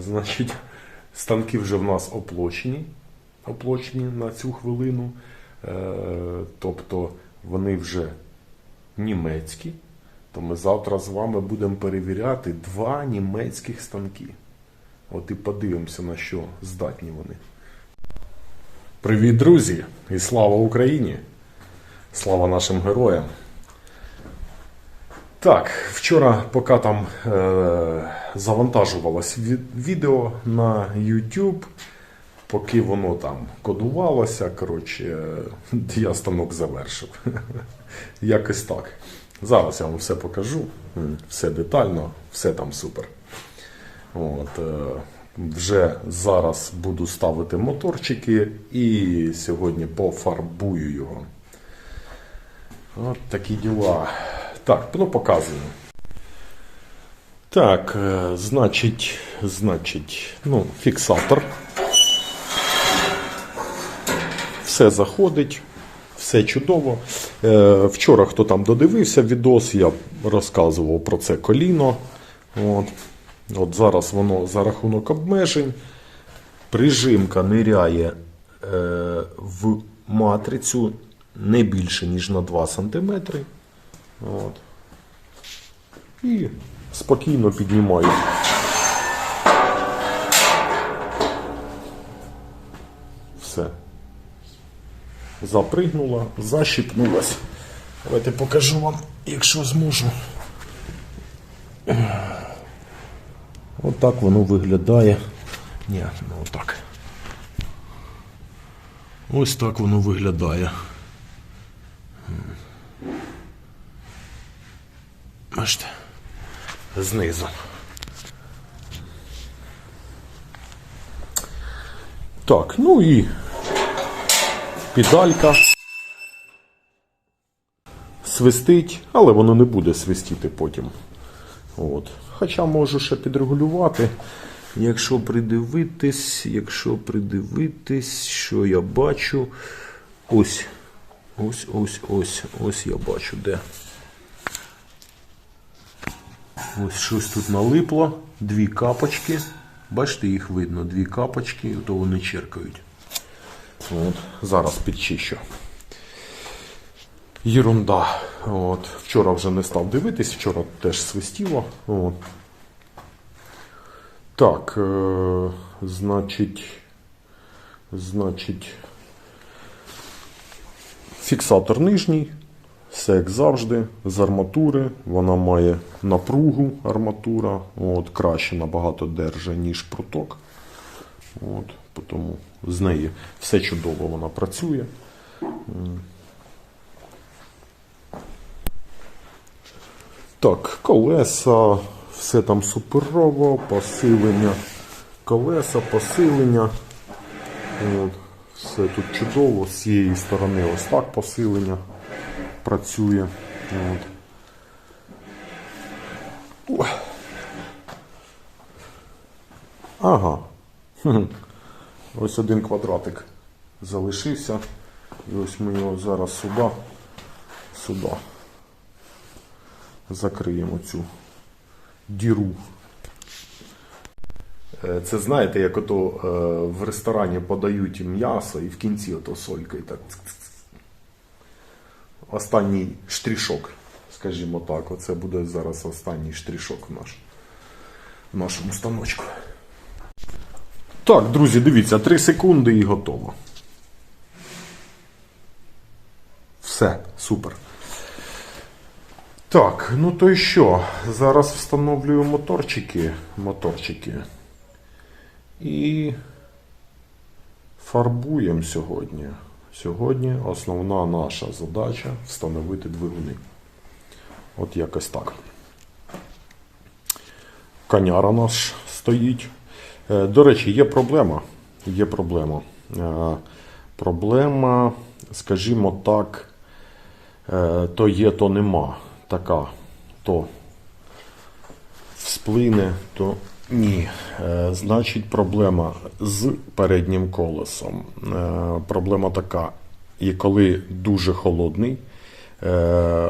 Значить, станки вже в нас оплочені, оплочені на цю хвилину. Е, тобто вони вже німецькі. То ми завтра з вами будемо перевіряти два німецьких станки. От і подивимося, на що здатні вони. Привіт, друзі! І слава Україні! Слава нашим героям! Так, вчора, поки там е, завантажувалось відео на YouTube, поки воно там кодувалося, коротше, е, я станок завершив. Якось так. Зараз я вам все покажу, все детально, все там супер. От, е, вже зараз буду ставити моторчики і сьогодні пофарбую його. От такі діла. Так, ну показую. Так, е, значить, значить, ну, фіксатор. Все заходить, все чудово. Е, вчора, хто там додивився відос, я розказував про це коліно. От. От зараз воно за рахунок обмежень. Прижимка ниряє е, в матрицю не більше, ніж на 2 см. От. І спокійно піднімаю. Все. Запригнула, защіпнулась. Давайте покажу вам, якщо зможу. Отак воно виглядає. Ні, не отак. Ось так воно виглядає. Бачите? Знизу. Так, ну і педалька. Свистить, але воно не буде свистіти потім. От. Хоча можу ще підрегулювати. Якщо придивитись, якщо придивитись, що я бачу. Ось. Ось, ось, ось, ось я бачу, де. Ось щось тут налипло. Дві капочки. Бачите, їх видно, дві капочки, то вони черкають. От, зараз підчищу. Єрунда. От. Вчора вже не став дивитись, вчора теж свистіло. От. Так, е, значить, значить, фіксатор нижній, все як завжди, з арматури. Вона має напругу арматура, от, краще набагато держить, ніж пруток. От, тому з неї все чудово вона працює. Так, колеса, все там суперово, посилення, колеса, посилення. От, все тут чудово, з цієї сторони ось так посилення працює. От. Ага. Ось один квадратик залишився. І ось ми його зараз сюди, сюди закриємо цю діру. Е, Це знаєте, як ото е, в ресторані подають м'ясо і в кінці ото солька і так. Останній штришок, скажімо так. Оце буде зараз останній штришок в, наш, в нашому станочку. Так, друзі, дивіться, 3 секунди і готово. Все, супер. Так, ну то і що? Зараз встановлюю моторчики. Моторчики. І фарбуємо сьогодні. Сьогодні основна наша задача встановити двигуни. От якось так. Коняра наш стоїть. Е, До речі, є проблема. Є проблема. Е, Проблема, скажімо так, е, то є, то нема. Така. То всплине, то ні. Е, Значить, проблема з переднім колесом. Е, Проблема така, і коли дуже холодний, е,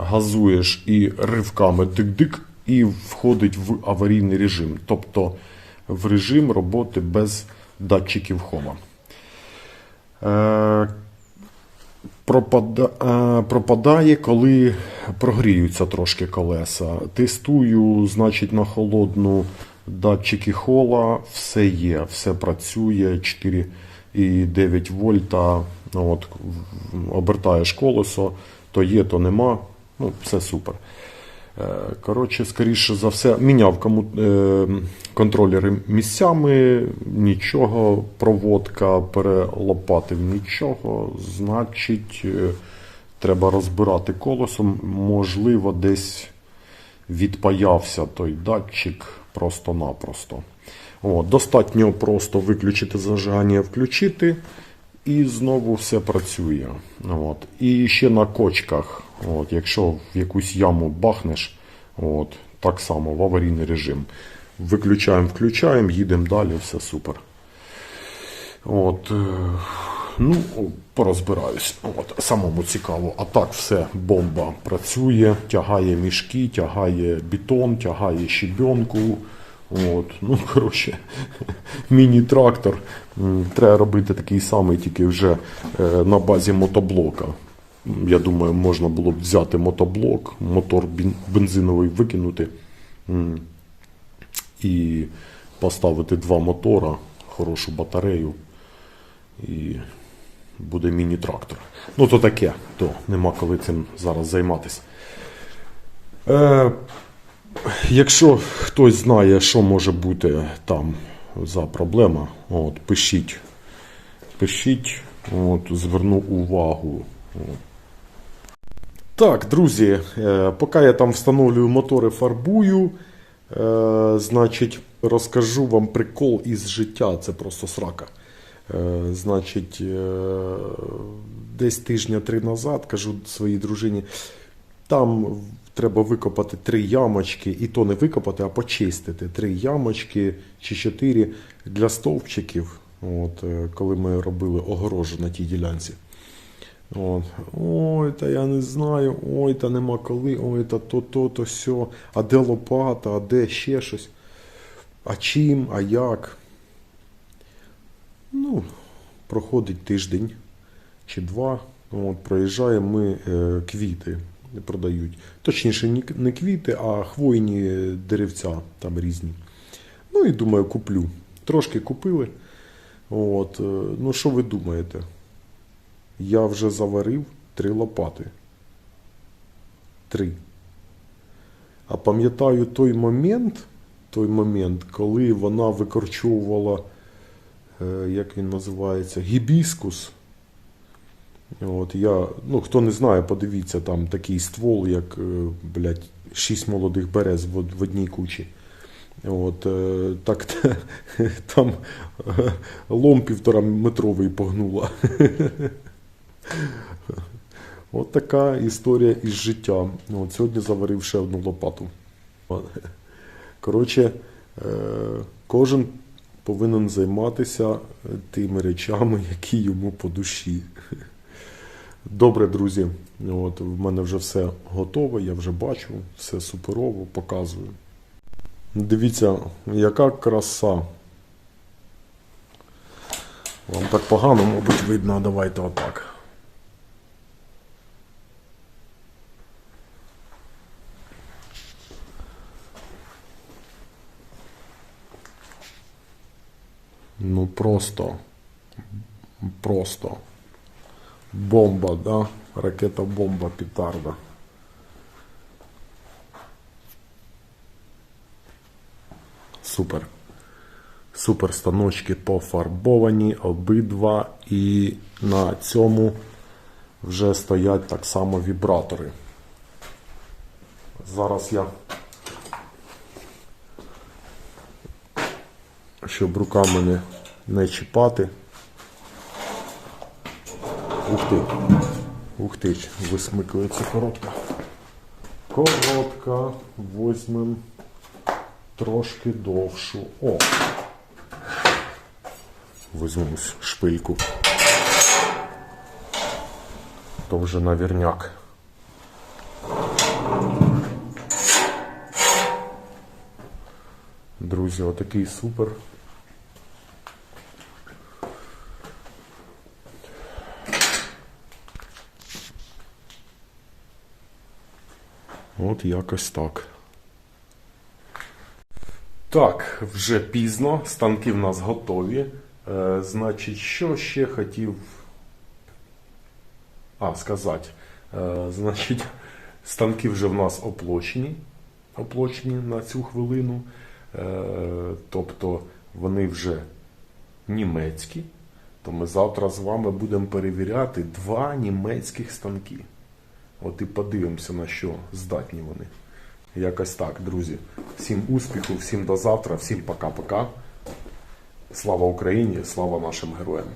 газуєш і ривками тик-дик, і входить в аварійний режим. Тобто в режим роботи без датчиків е, пропадає, коли прогріються трошки колеса. Тестую, значить, на холодну датчики хола, все є, все працює, 4,9 вольта. Ну, От, обертаєш колесо, то є, то нема. Ну, все супер. Е, Коротше, скоріше за все, міняв кому, е, контролери місцями, нічого, проводка перелопатив нічого. Значить, е, треба розбирати колесом. Можливо, десь відпаявся той датчик просто-напросто. Достатньо просто виключити зажигання, включити, і знову все працює. От. І ще на кочках, от, якщо в якусь яму бахнеш, от, так само в аварійний режим. Виключаємо, включаємо, їдемо далі, все супер. От, е, ну, порозбираюсь. От, самому цікаво. А так все, бомба працює, тягає мішки, тягає бетон, тягає щебенку. От, ну, коротше, міні-трактор. Треба робити такий самий, тільки вже е, на базі мотоблока. Я думаю, можна було б взяти мотоблок, мотор бензиновий викинути і поставити два мотора, хорошу батарею, і буде міні-трактор. Ну, то таке, то нема коли цим зараз займатися. Е, Якщо хтось знає, що може бути там за проблема, от, пишіть. Пишіть, от, зверну увагу. Так, друзі, е, поки я там встановлюю мотори, фарбую, е, значить, розкажу вам прикол із життя. Це просто срака. Е, Значить, е, десь тижня три назад кажу своїй дружині, там треба викопати три ямочки, і то не викопати, а почистити. Три ямочки чи чотири для стовпчиків, от, е, коли ми робили огорожу на тій ділянці. От. Ой, та я не знаю, ой, та нема коли, ой, та то, то, то сьо, а де лопата, а де ще щось. А чим, а як? Ну, проходить тиждень чи два. От, проїжджаємо ми е, квіти продають. Точніше, ні- не квіти, а хвойні деревця там різні. Ну і думаю, куплю. Трошки купили. От, е, ну що ви думаєте? Я вже заварив три лопати. Три. А пам'ятаю той момент, той момент, коли вона викорчовувала, як він називається, гібіскус. От я, ну, хто не знає, подивіться, там такий ствол, як, е, блядь, шість молодих берез в, одній кучі. От, е, так там е, лом півтора метровий погнула. От така історія із життя. От сьогодні заварив ще одну лопату. Коротше, е, кожен повинен займатися тими речами, які йому по душі. Добре, друзі. От, в мене вже все готове, я вже бачу, все суперово, показую. Дивіться, яка краса. Вам так погано, мабуть, видно, давайте отак. Ну просто. Просто. Бомба, да? Ракета бомба петарда. Супер. Супер станочки пофарбовані обидва, і на цьому вже стоять так само вібратори. Зараз я, щоб руками не, не чіпати. Ух ти. Ух ти, висмикується коротка. Коротка. Возьмем трошки довшу. О! Візьму шпильку. То вже навірняк. Друзі, отакий супер. От якось так. Так, вже пізно, станки в нас готові. Е, значить, що ще хотів а, сказати. Е, значить, станки вже в нас оплочені, оплочені на цю хвилину. Е, тобто вони вже німецькі. То ми завтра з вами будемо перевіряти два німецьких станки. От і подивимося, на що здатні вони. Якось так, друзі. Всім успіху, всім до завтра, всім пока-пока. Слава Україні, слава нашим героям.